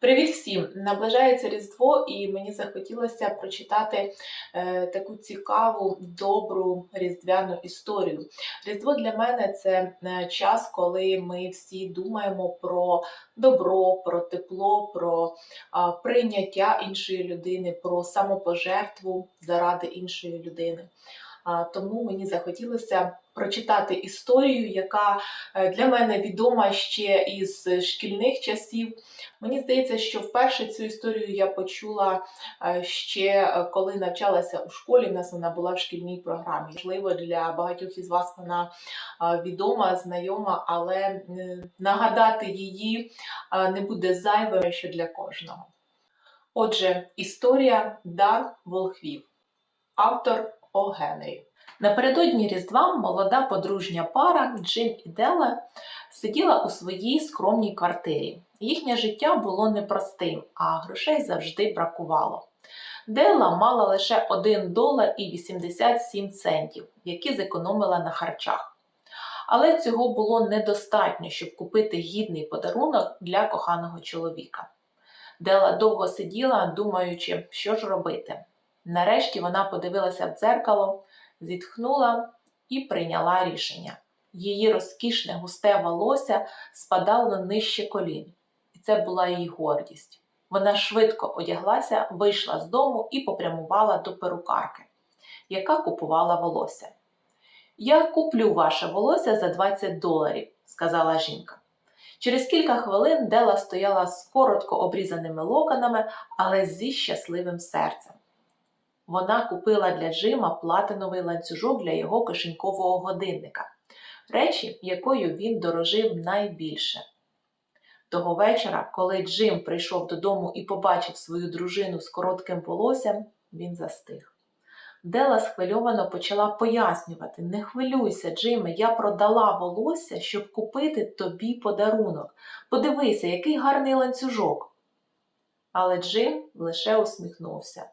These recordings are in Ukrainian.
Привіт всім! Наближається Різдво, і мені захотілося прочитати е, таку цікаву, добру різдвяну історію. Різдво для мене це е, час, коли ми всі думаємо про добро, про тепло, про а, прийняття іншої людини, про самопожертву заради іншої людини. Тому мені захотілося прочитати історію, яка е, для мене відома ще із шкільних часів. Мені здається, що вперше цю історію я почула е, ще е, коли навчалася у школі. У нас вона була в шкільній програмі. Можливо, для багатьох із вас вона відома, знайома, але нагадати її не буде зайвим, що для кожного. Отже, історія Дар Волхвів, автор О. Напередодні Різдва молода подружня пара Джим і Дела сиділа у своїй скромній квартирі. Їхнє життя було непростим, а грошей завжди бракувало. Дела мала лише 1 долар і 87 центів, які зекономила на харчах. Але цього було недостатньо, щоб купити гідний подарунок для коханого чоловіка. Дела довго сиділа, думаючи, що ж робити. Нарешті вона подивилася в дзеркало, зітхнула і прийняла рішення. Її розкішне густе волосся спадало нижче колін, і це була її гордість. Вона швидко одяглася, вийшла з дому і попрямувала до перукарки, яка купувала волосся. Я куплю ваше волосся за 20 доларів, сказала жінка. Через кілька хвилин Дела стояла з коротко обрізаними локонами, але зі щасливим серцем. Вона купила для Джима платиновий ланцюжок для його кишенькового годинника, речі, якою він дорожив найбільше. Того вечора, коли Джим прийшов додому і побачив свою дружину з коротким волоссям, він застиг. Дела схвильовано почала пояснювати: Не хвилюйся, Джиме, я продала волосся, щоб купити тобі подарунок. Подивися, який гарний ланцюжок. Але Джим лише усміхнувся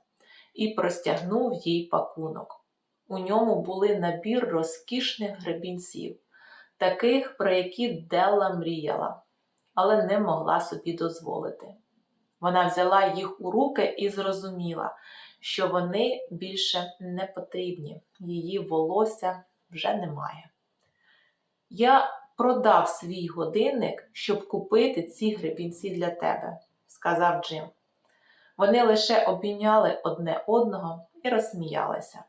і простягнув їй пакунок. У ньому були набір розкішних гребінців, таких, про які Делла мріяла, але не могла собі дозволити. Вона взяла їх у руки і зрозуміла, що вони більше не потрібні, її волосся вже немає. Я продав свій годинник, щоб купити ці гребінці для тебе, сказав Джим. Вони лише обійняли одне одного і розсміялися.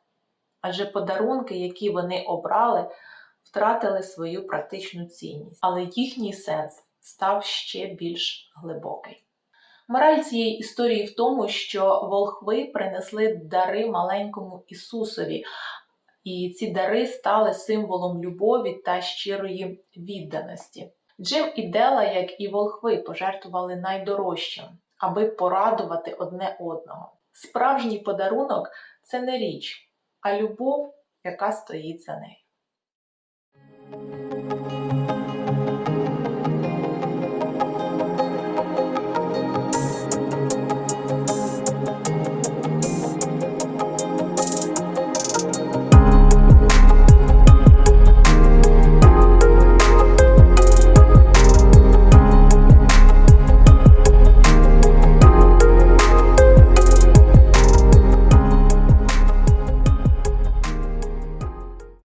Адже подарунки, які вони обрали, втратили свою практичну цінність, але їхній сенс став ще більш глибокий. Мораль цієї історії в тому, що волхви принесли дари маленькому Ісусові, і ці дари стали символом любові та щирої відданості. Джим і Дела, як і волхви, пожертвували найдорожчим, аби порадувати одне одного. Справжній подарунок це не річ, а любов, яка стоїть за нею.